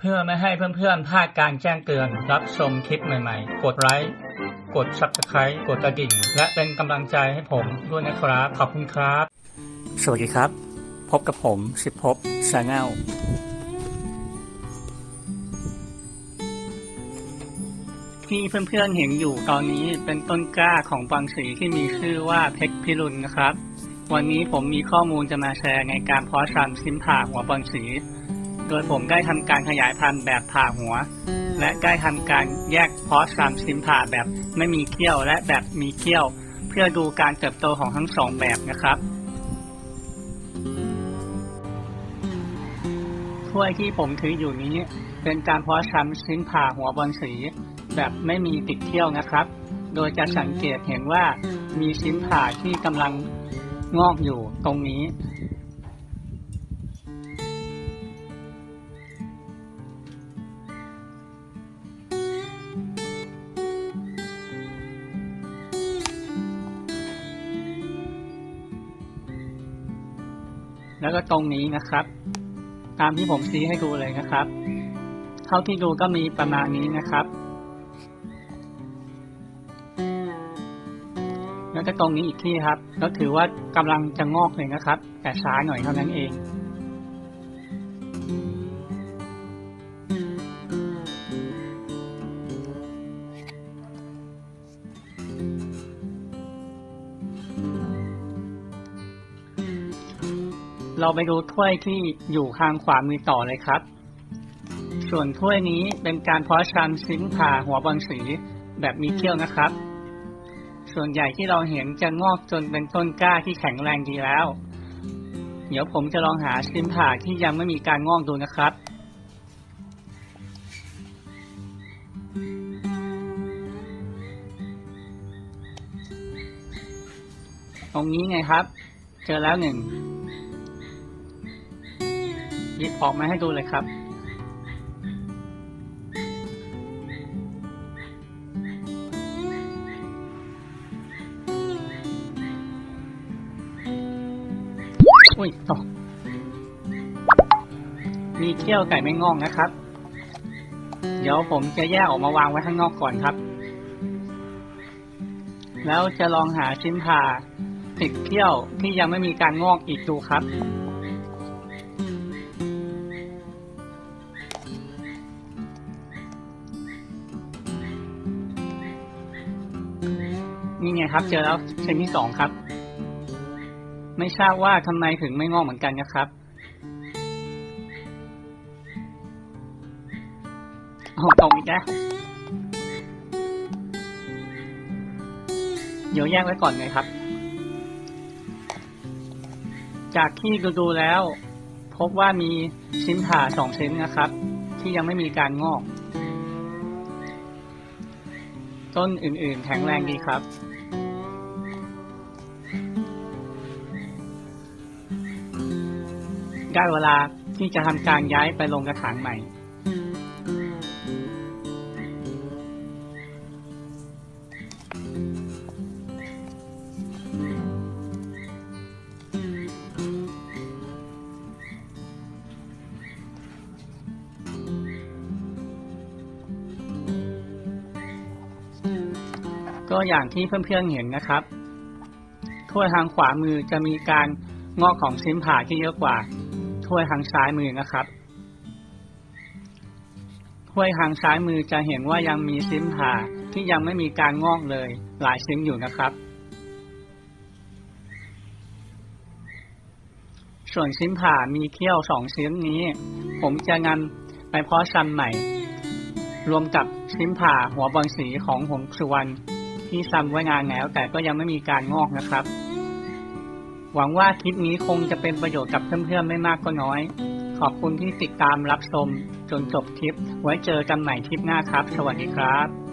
เพื่อไม่ให้เพื่อนๆพลาดการแจ้งเตือน รับชมคลิปใหม่ๆ กดไลค์กด Subscribe กดกระดิ่ง และเป็นกำลังใจให้ผมด้วยนะครับ ขอบคุณครับ สวัสดีครับ พบกับผมสิบภพชาแนลที่เพื่อนๆเห็นอยู่ตอนนี้เป็นต้นกล้าของบางสีที่มีชื่อว่าเพชรพิรุณนะครับ วันนี้ผมมีข้อมูลจะมาแชร์ในการเพาะชำซิมผ่าหัวบอลสี โดยผมได้ทำการขยายพันธุ์แบบผ่าหัว และได้ทำการแยกเพาะชำซิมผ่าแบบไม่มีเขี้ยวและแบบมีเขี้ยว เพื่อดูการเติบโตของทั้งสองแบบนะครับถ้วยที่ผมถืออยู่นี้ เป็นการเพาะชำซิมผ่าหัวบอลสี แบบไม่มีติดเขี้ยวนะครับ โดยจะสังเกตเห็นว่ามีซิมผ่าที่กำลังงอกอยู่ตรงนี้ แล้วก็ตรงนี้นะครับ ตามที่ผมซีให้ดูเลยนะครับ เท่าที่ดูก็มีประมาณนี้นะครับ แล้วก็ตรงนี้อีกที่ครับ แล้วถือว่ากำลังจะงอกเลยนะครับ แต่ช้าหน่อยเท่านั้นเอง เราไปดูถ้วยที่อยู่ข้างขวามือต่อเลยครับ ส่วนถ้วยนี้เป็นการเพาะชำซิงผ่าหัวบอลสีแบบมีเขี้ยวนะครับ ส่วนใหญ่ที่เราเห็นจะงอกจนเป็นต้นกล้าที่แข็งแรงดีแล้ว เดี๋ยวผมจะลองหาซิมผ่าที่ยังไม่มีการงอกดูนะครับตรงนี้ไงครับ เจอแล้วหนึ่ง หยิบออกมาให้ดูเลยครับ อุ้ยตกมีเขี้ยวไก่ไม่งอกนะครับ เดี๋ยวผมจะแยกออกมาวางไว้ข้างนอกก่อนครับ แล้วจะลองหาชิ้นผ่าติดเขี้ยวที่ยังไม่มีการงอกอีกดูครับ นี่ไงครับ เจอแล้วเส้นที่สองครับ ไม่ทราบว่าทำไมถึงไม่งอกเหมือนกันนะครับ โอ้ตรงอีกแล้วเดี๋ยวแยกไว้ก่อนเลยครับ จากที่ดูดูๆแล้ว พบว่ามีชิ้นผ่าสองชิ้นนะครับ ที่ยังไม่มีการงอก ต้นอื่น ๆ แข็งแรงดีครับได้เวลาที่จะทำการย้ายไปลงกระถางใหม่ ก็อย่างที่เพื่อนๆเห็นนะครับถ้วยทางขวามือจะมีการงอกของชิ้นผ่าที่เยอะกว่าถ้วยทางซ้ายมือนะครับถ้วยทางซ้ายมือจะเห็นว่ายังมีชิ้นผ่าที่ยังไม่มีการงอกเลย หลายชิ้นอยู่นะครับ ส่วนชิ้นผ่ามีเขี้ยวสองชิ้นนี้ ผมจะนำไปเพาะชำใหม่ รวมกับชิ้นผ่าหัวบอลสีของหงสุวรรณ ที่ซ้ำไว้นานแล้ว แต่ก็ยังไม่มีการงอกนะครับ หวังว่าคลิปนี้คงจะเป็นประโยชน์กับเพื่อนๆไม่มากก็น้อย ขอบคุณที่ติดตามรับชมจนจบคลิป ไว้เจอกันใหม่คลิปหน้าครับ สวัสดีครับ